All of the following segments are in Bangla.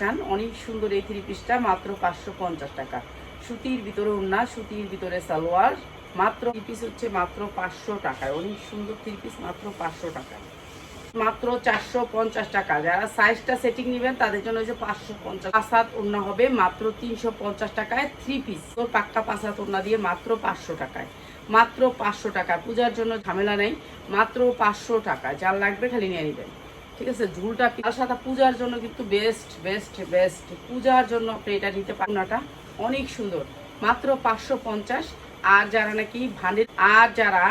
চান, অনেক সুন্দর এই থ্রি পিসটা, মাত্র পাঁচশো পঞ্চাশ টাকা। সুতির ভিতরে উন্না, সুতির ভিতরে সালোয়ার, মাত্র থ্রি পিস হচ্ছে মাত্র পাঁচশো টাকায়। অনেক সুন্দর থ্রি পিস, মাত্র পাঁচশো টাকায়। মাত্র চারশো পঞ্চাশ টাকা। যারা সাইজটা সেটিং নেবেন, তাদের জন্য হচ্ছে পাঁচশো পঞ্চাশ। পাঁচাত ওড়না হবে, মাত্র তিনশো পঞ্চাশ টাকায় থ্রি পিস। তো পাক্কা পাঁচাত ওড়না দিয়ে মাত্র পাঁচশো টাকায়। মাত্র পাঁচশো টাকা। পূজার জন্য ঝামেলা নেই, মাত্র পাঁচশো টাকা যার লাগবে খালি নিয়ে নেবেন। ঠিক আছে, ঝুলটা তার সাথে পূজার জন্য কিন্তু বেস্ট বেস্ট বেস্ট পূজার জন্য আপনি এটা নিতে পারেন। অনেক সুন্দর। মাত্র পাঁচশো পঞ্চাশ। আর যারা নাকি ভান্ডের আর যারা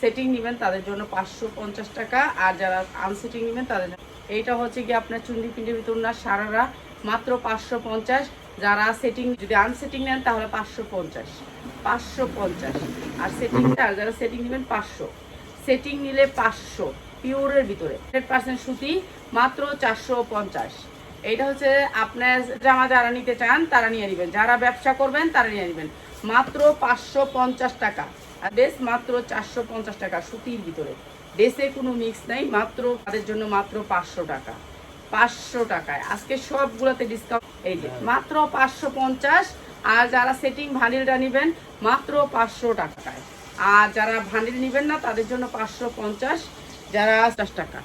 সেটিং নেবেন, তাদের জন্য পাঁচশো পঞ্চাশ টাকা। আর যারা আনসেটিং নেবেন, তাদের এইটা হচ্ছে কি আপনার চুন্ডি পিন্ডির ভিতর না সারারা। মাত্র পাঁচশো পঞ্চাশ। যারা সেটিং যদি আনসেটিং নেন, তাহলে পাঁচশো পঞ্চাশ। পাঁচশো পঞ্চাশ। আর সেটিংটা আর যারা সেটিং নেবেন, পাঁচশো। সেটিং নিলে পাঁচশো। পিওরের ভিতরে। হান্ড্রেড পার্সেন্ট সুতি মাত্র চারশো পঞ্চাশ। এইটা হচ্ছে আপনার জামা যারা নিতে চান তারা নিয়ে নেবেন। যারা ব্যবসা করবেন তারা নিয়ে নেবেন। মাত্র পাঁচশো পঞ্চাশ টাকা। আর ড্রেস মাত্র চারশো পঞ্চাশ টাকা সুতির ভিতরে। ড্রেসে কোনো মিক্স নাই মাত্র তাদের জন্য মাত্র পাঁচশো টাকা। পাঁচশো টাকায়। আজকে সবগুলোতে ডিসকাউন্ট এই যে মাত্র পাঁচশো পঞ্চাশ। আর যারা সেটিং ভানিলটা নেবেন মাত্র পাঁচশো টাকায়। আর যারা ভানিল নেবেন না তাদের জন্য পাঁচশো পঞ্চাশ। যারা পঞ্চাশ টাকা।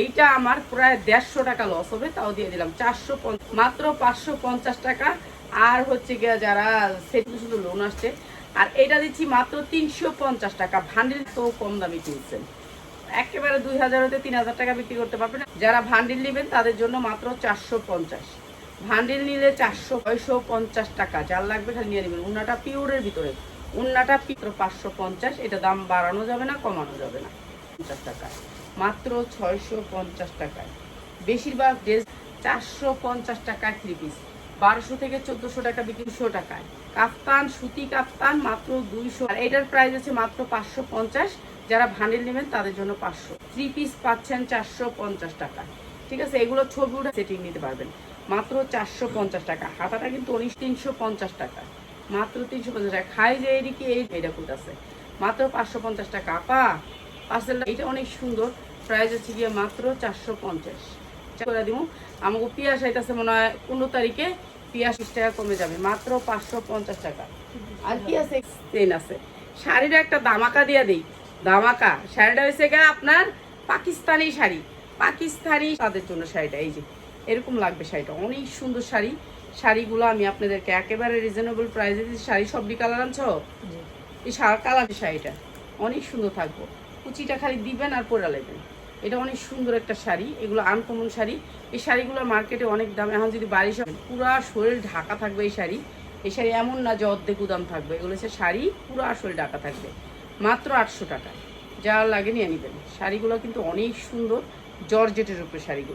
এইটা আমার প্রায় দেড়শো টাকা লস হবে, তাও দিয়ে দিলাম চারশো মাত্র পাঁচশো পঞ্চাশ টাকা। আর হচ্ছে গিয়ে যারা সেটি শুধু লোন আসছে, আর এটা দিচ্ছি মাত্র তিনশো পঞ্চাশ টাকা। ভান্ডিল তো কম দামে কিনছেন। একেবারে দুই হাজার হতে তিন হাজার টাকা বিক্রি করতে পারবেন। যারা ভান্ডিল নেবেন, তাদের জন্য মাত্র চারশো পঞ্চাশ। ভান্ডিল নিলে চারশো ছয়শো পঞ্চাশ টাকা। যার লাগবে খালি নিয়ে নেবেন। উন্নাটা পিওরের ভিতরে। উন্নাটা পিত্র পাঁচশো পঞ্চাশ। এটা দাম বাড়ানো যাবে না, কমানো যাবে না। পঞ্চাশ টাকা মাত্র ছয়শো পঞ্চাশ টাকায়। বেশিরভাগ ড্রেস চারশো পঞ্চাশ টাকায় থ্রি পিস বারোশো থেকে চোদ্দশো টাকা বিক্রিশো টাকায়। কাফতান, সুতি কাফতান মাত্র দুইশো। আর এটার প্রাইস আছে মাত্র পাঁচশো পঞ্চাশ। যারা ভান্ডেল নেবেন তাদের জন্য পাঁচশো। থ্রি পিস পাচ্ছেন চারশো পঞ্চাশ টাকা ঠিক আছে, এগুলো ছবি উঠে সেটিং নিতে পারবেন। মাত্র চারশো পঞ্চাশ টাকা। হাতাটা কিন্তু উনিশ তিনশো পঞ্চাশ টাকা। মাত্র তিনশো পঞ্চাশ টাকা। খাই যে এদিকে এই এটা আছে মাত্র পাঁচশো পঞ্চাশ টাকা। আপা পার্সেলটা এটা অনেক সুন্দর। প্রাইস হচ্ছে গিয়ে মাত্র চারশো পঞ্চাশ। করে দিব আমাকে পিয়াস আইতেছে মনে হয় পনেরো তারিখে টাকা কমে যাবে। মাত্র পাঁচশো পঞ্চাশ টাকা। আর কি আছে? চেন আছে। একটা দামাকা দিয়ে দেই। দামাকা শাড়িটা হয়েছে গা আপনার পাকিস্তানি শাড়ি। পাকিস্তানি তাদের জন্য শাড়িটা এই যে। এরকম লাগবে শাড়িটা। অনেক সুন্দর শাড়ি। শাড়িগুলো আমি আপনাদেরকে একেবারে রিজনেবল প্রাইসে দিচ্ছি শাড়ি সবটি কালার আনছো? এই সারা কালার শাড়িটা। অনেক সুন্দর থাকব। কুচিটা খালি দিবেন আর পরে নেবেন এটা অনেক সুন্দর একটা শাড়ি, এগুলো আনকমন শাড়ি। এই শাড়িগুলো মার্কেটে অনেক দাম, এখন যদি বাড়ি পুরো শরীর ঢাকা থাকবে এই শাড়ি। এই শাড়ি এমন না যে অর্ধেক উদাম থাকবে, এগুলো হচ্ছে শাড়ি, পুরো শরীর ঢাকা থাকবে। মাত্র আটশো টাকা। যা লাগে নিয়ে নেবেন। শাড়িগুলো কিন্তু অনেক সুন্দর, জর্জেটের উপরে শাড়িগুলো।